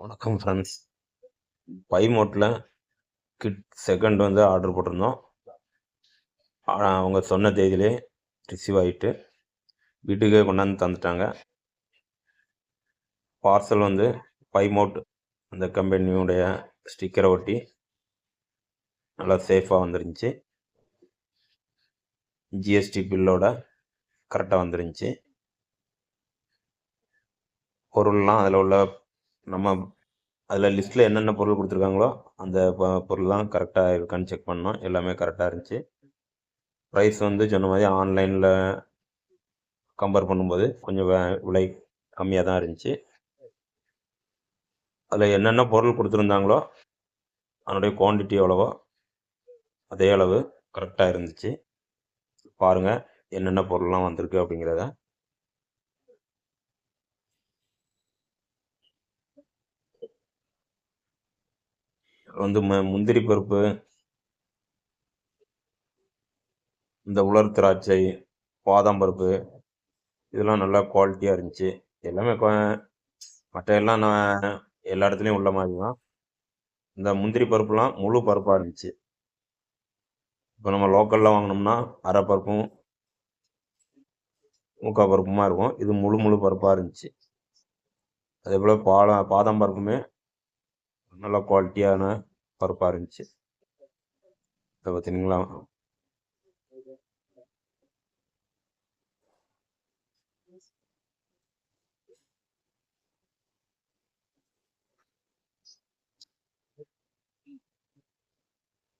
வணக்கம் ஃப்ரெண்ட்ஸ் பை மோட்டில் கிட் செகண்ட் வந்து ஆர்டர் போட்டிருந்தோம். அவங்க சொன்ன தேதியிலே ரிசீவ் ஆகிட்டு வீட்டுக்கே கொண்டாந்து தந்துட்டாங்க. பார்சல் வந்து பை மோட் அந்த கம்பெனியுடைய ஸ்டிக்கரை ஒட்டி நல்லா சேஃபாக வந்துருந்துச்சு. ஜிஎஸ்டி பில்லோட கரெக்டாக வந்துருந்துச்சு. பொருள்லாம் அதில் உள்ள நம்ம அதில் லிஸ்ட்டில் என்னென்ன பொருள் கொடுத்துருக்காங்களோ அந்த பொ- பொருள்லாம் கரெக்டாக இருக்கான்னு செக் பண்ணோம். எல்லாமே கரெக்டாக இருந்துச்சு. ப்ரைஸ் வந்து சொன்ன மாதிரி ஆன்லைனில் கம்பேர் பண்ணும்போது கொஞ்சம் விலை கம்மியாக தான் இருந்துச்சு. அதில் என்னென்ன பொருள் கொடுத்துருந்தாங்களோ அதனுடைய குவான்டிட்டி எவ்வளவோ அதே அளவு கரெக்டாக இருந்துச்சு. பாருங்கள் என்னென்ன பொருள்லாம் வந்திருக்கு அப்படிங்கிறத. வந்து முந்திரி பருப்பு இந்த உலர் திராட்சை பாதாம் பருப்பு இதெல்லாம் நல்லா குவாலிட்டியாக இருந்துச்சு. எல்லாமே மற்ற எல்லாம் நான் எல்லா இடத்துலையும் உள்ள மாதிரி தான் இந்த முந்திரி பருப்புலாம் முழு பருப்பாக இருந்துச்சு. இப்போ நம்ம லோக்கலில் வாங்கினோம்னா அரை பருப்பும் முக்கால் பருப்புமா இருக்கும். இது முழு முழு பருப்பாக இருந்துச்சு. அதே போல் பாலம் பாதாம் பருப்புமே நல்ல குவாலிட்டியான பருப்பாக இருந்துச்சு. இதை பார்த்தீங்களா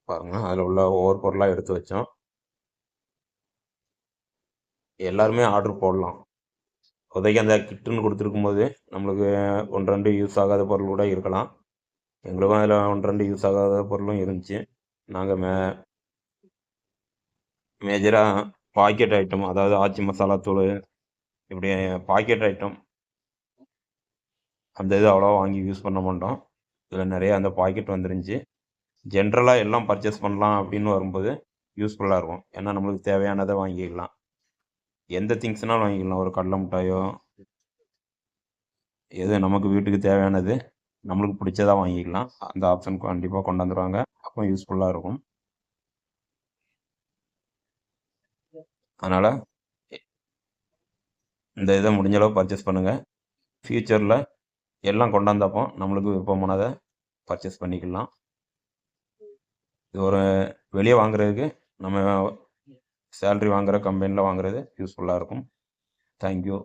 பாருங்க அதில் உள்ள ஒவ்வொரு பொருளாக எடுத்து வச்சோம். எல்லாருமே ஆர்டர் போடலாம். இப்போதைக்கு அந்த கிட்டுன்னு கொடுத்துருக்கும் போது நம்மளுக்கு ஒன்று ரெண்டு யூஸ் ஆகாத பொருள் கூட இருக்கலாம். எங்களுக்கும் அதில் ஒன்று ரெண்டு யூஸ் ஆகாத பொருளும் இருந்துச்சு. நாங்கள் மே மேஜராக பாக்கெட் ஐட்டம் அதாவது ஆச்சி மசாலா தூள் இப்படி பாக்கெட் ஐட்டம் அந்த இது அவ்வளோவா வாங்கி யூஸ் பண்ண மாட்டோம். இதில் நிறைய அந்த பாக்கெட் வந்துருந்துச்சு. ஜென்ரலாக எல்லாம் பர்ச்சேஸ் பண்ணலாம் அப்படின்னு வரும்போது யூஸ்ஃபுல்லாக இருக்கும். ஏன்னா நம்மளுக்கு தேவையானதை வாங்கிக்கலாம். எந்த திங்ஸ்னாலும் வாங்கிக்கலாம். ஒரு கடலை மிட்டாயோ எது நமக்கு வீட்டுக்கு தேவையானது. நம்மளுக்கு பிடிச்சதாக வாங்கிக்கலாம். அந்த ஆப்ஷன் கண்டிப்பாக கொண்டாந்துருவாங்க அப்போ யூஸ்ஃபுல்லாக இருக்கும். அதனால் இந்த இதை முடிஞ்ச அளவு பர்ச்சேஸ் பண்ணுங்கள் ஃப்யூச்சரில் எல்லாம் கொண்டாந்தப்போ நம்மளுக்கு விருப்பமானதை பர்ச்சேஸ் பண்ணிக்கலாம். இது ஒரு வெளியே வாங்குறதுக்கு நம்ம சேல்ரி வாங்குற கம்பெனியில் வாங்குறது யூஸ்ஃபுல்லாக இருக்கும். தேங்க்யூ